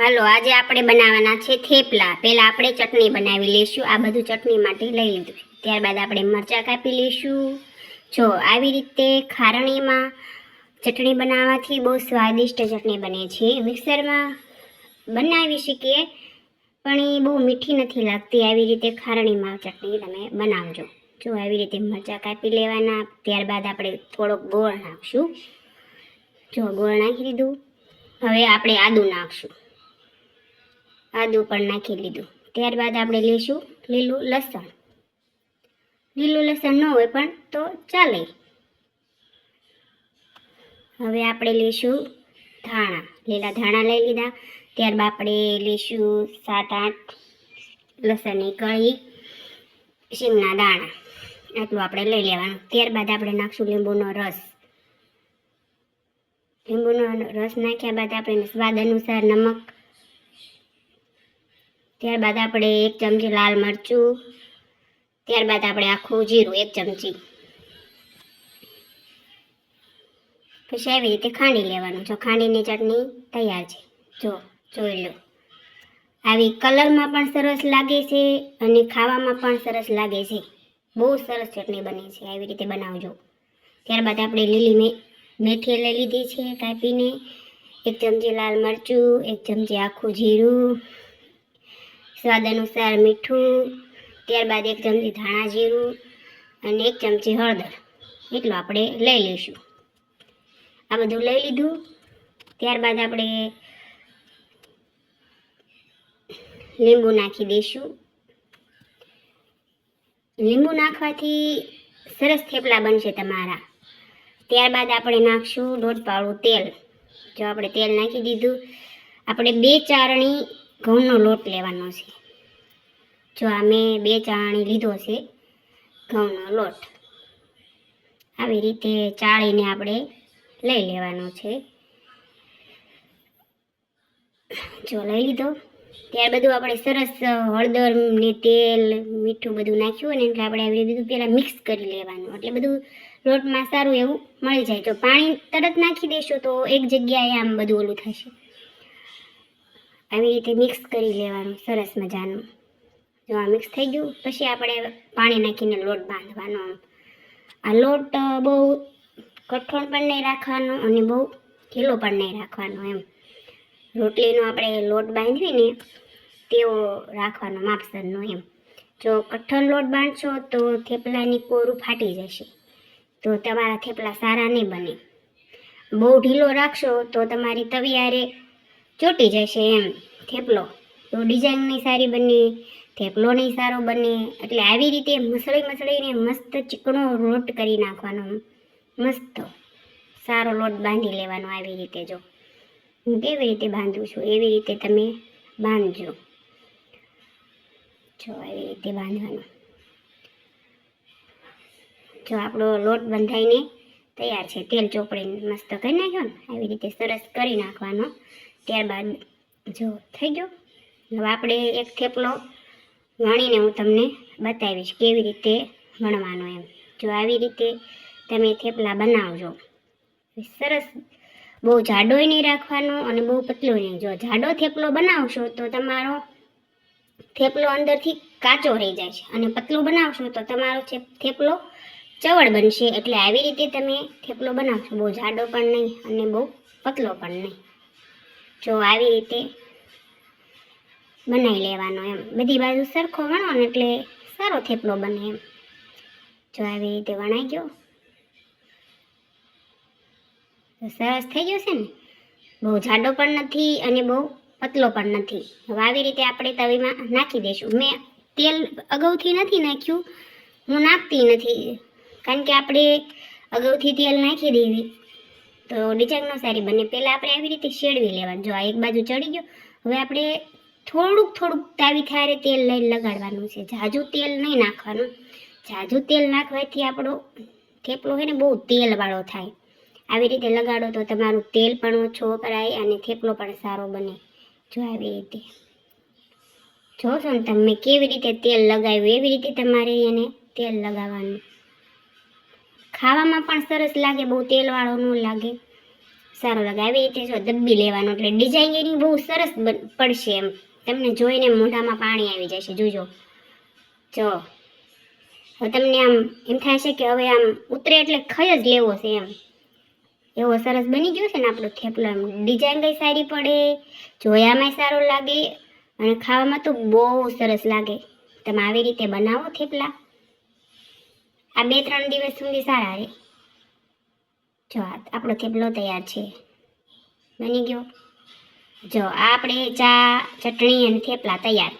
હાલો, આજે આપણે બનાવવાના છે થેપલા. પહેલાં આપણે ચટણી બનાવી લઈશું. આ બધું ચટણી માટે લઈ લીધું. ત્યારબાદ આપણે મરચાં કાપી લઈશું. જો, આવી રીતે ખારણીમાં ચટણી બનાવવાથી બહુ સ્વાદિષ્ટ ચટણી બને છે. મિક્સરમાં બનાવી શકીએ, પણ એ બહુ મીઠી નથી લાગતી. આવી રીતે ખારણીમાં ચટણી તમે બનાવજો. જો, આવી રીતે મરચાં કાપી લેવાના. ત્યારબાદ આપણે થોડોક ગોળ નાખશું. જો, ગોળ નાખી દીધું. હવે આપણે આદું નાખશું. આદું પણ નાખી લીધું. ત્યારબાદ આપણે લઈશું લીલું લસણ. લીલું લસણ ન હોય પણ તો ચાલે. હવે આપણે લઈશું ધાણા. લીલા ધાણા લઈ લીધા. ત્યારબાદ આપણે લઈશું સાત, આઠ લસણની કળી શીંગના દાણા. આટલું આપણે લઈ લેવાનું. ત્યારબાદ આપણે નાખશું લીંબુનો રસ. લીંબુનો રસ નાખ્યા બાદ આપણે સ્વાદ અનુસાર નમક ત્યારબાદ આપણે એક ચમચી લાલ મરચું, ત્યારબાદ આપણે આખું જીરું, એક ચમચી. પછી આવી રીતે ખાંડી લેવાનું. જો ખાંડીની ચટણી તૈયાર છે. જો, જોઈ લો. આવી કલરમાં પણ સરસ લાગે છે અને ખાવામાં પણ સરસ લાગે છે. બહુ સરસ ચટણી બને છે. આવી રીતે બનાવજો. ત્યારબાદ આપણે લીલી મે, મેથી લઈ લીધી છે કાપીને. એક ચમચી લાલ મરચું, એક ચમચી આખું જીરું સ્વાદ અનુસાર મીઠું, ત્યારબાદ એક ચમચી ધાણા જીરું અને એક ચમચી હળદર. એટલું આપણે લઈ લઈશું. આ બધું લઈ લીધું. ત્યારબાદ આપણે લીંબુ નાખી દઈશું. લીંબુ નાખવાથી સરસ થેપલા બનશે તમારા. ત્યારબાદ આપણે નાખશું દોઢ પાવડું તેલ. જો આપણે તેલ નાખી દીધું, આપણે બે ચારણી ઘઉંનો લોટ લેવાનો છે. જો આ મેં બે ચાણી લીધો છે ઘઉંનો લોટ. આવી રીતે ચાળીને આપણે લઈ લેવાનો છે. જો લઈ લીધો. ત્યાર બધું આપણે સરસ હળદર ને તેલ, મીઠું બધું નાખ્યું ને એટલે આપણે આવી બધું પહેલાં મિક્સ કરી લેવાનું. એટલે બધું લોટમાં સારું એવું મળી જાય. તો પાણી તરત નાખી દેશો તો એક જગ્યાએ આમ બધું ઓલું થશે. આવી રીતે મિક્સ કરી લેવાનું, સરસ મજાનું. જો આ મિક્સ થઈ ગયું, પછી આપણે પાણી નાખીને લોટ બાંધવાનો. આ લોટ બહુ કઠોળ પણ નહીં રાખવાનો અને બહુ ઢીલો પણ નહીં રાખવાનો એમ. રોટલીનો આપણે લોટ બાંધીને તેવો રાખવાનો માપસરનો એમ. જો કઠણ લોટ બાંધશો તો થેપલાની કોરું ફાટી જશે. તો તમારા થેપલા સારા નહીં બને. બહુ ઢીલો રાખશો તો તમારી તવિયારે ચોટી જશે એમ. થેપલો. તો ડિઝાઇન નહીં સારી બને થેપલો નહીં સારો બને. એટલે આવી રીતે મસળી મસળીને મસ્ત ચીકણો લોટ કરી નાખવાનો. મસ્ત. સારો લોટ બાંધી લેવાનો આવી રીતે જો. હું કેવી રીતે બાંધું છું? એવી રીતે તમે બાંધજો. જો આવી રીતે બાંધવાનો. જો આપણો લોટ બંધાઈને તૈયાર છે. તેલ ચોપડીને મસ્ત કરી નાખ્યો ને? આવી રીતે સરસ કરી નાખવાનો. ત્યારબાદ જો થઈ ગયો. હવે આપણે એક થેપલો વણીને હું તમને બતાવીશ કેવી રીતે વણવાનો એમ. જો આવી રીતે તમે થેપલા બનાવજો. સરસ બહુ જાડોય નહીં રાખવાનો અને બહુ પતલો નહીં. જો જાડો થેપલો બનાવશો તો તમારો થેપલો અંદરથી કાચો રહી જાય છે અને પતલો બનાવશો તો તમારો છે થેપલો ચવડ બનશે. એટલે આવી રીતે તમે થેપલો બનાવશો. બહુ જાડો પણ નહીં અને બહુ પતલો પણ નહીં. જો આવી રીતે બનાવી લેવાનો એમ. બધી બાજુ સરખો વણો ને એટલે સારો થેપલો બને એમ. જો આવી રીતે વણાઈ ગયો. તો સરસ થઈ ગયો છે ને? બહુ જાડો પણ નથી અને બહુ પતલો પણ નથી. હવે આવી રીતે આપણે તવીમાં નાખી દઈશું. મેં તેલ અગાઉથી નથી નાખ્યું. હું નાખતી નથી. કારણ કે આપણે અગાઉથી તેલ નાખી દેવી તો ડિઝાઇન ન સારી બને. પહેલાં આપણે આવી રીતે શેડવી લેવાનું. જો આ એક બાજુ ચડી ગયો, હવે આપણે થોડુંક થોડુંક તાવી થાય તેલ લઈને લગાડવાનું છે. જાજુ તેલ નહીં નાખવાનું. જાજુ તેલ નાખવાથી આપણો થેપલો છે ને બહુ તેલવાળો થાય. આવી રીતે લગાડો તો તમારું તેલ પણ ઓછો વપરાય અને થેપલો પણ સારો બને. જો આવી રીતે. જોશો ને તમે કેવી રીતે તેલ લગાવ્યું? એવી રીતે તમારે એને તેલ લગાવવાનું. ખાવામાં પણ સરસ લાગે, બહુ તેલવાળો ન લાગે. સારો લાગે. આવી રીતે જો દબ્બી લેવાનો એટલે ડિઝાઇન એની બહુ સરસ પડશે એમ. તમને જોઈને મોઢામાં પાણી આવી જશે. જોજો. જો. હવે તમને આમ એમ થાય છે કે હવે આમ ઉતરે એટલે ખય જ લેવો છે એમ. એવો સરસ બની ગયો છે ને આપણો થેપલો એમ. ડિઝાઇન કઈ સારી પડે? જોયામાંય સારો લાગે? અને ખાવામાં તો બહુ સરસ લાગે. તમે આવી રીતે બનાવો થેપલા. આ બે ત્રણ દિવસ સુધી સારા રહે. જો આપણો થેપલો તૈયાર છે. બની ગયો. જો આપણે ચા, ચટણી અને થેપલા તૈયાર.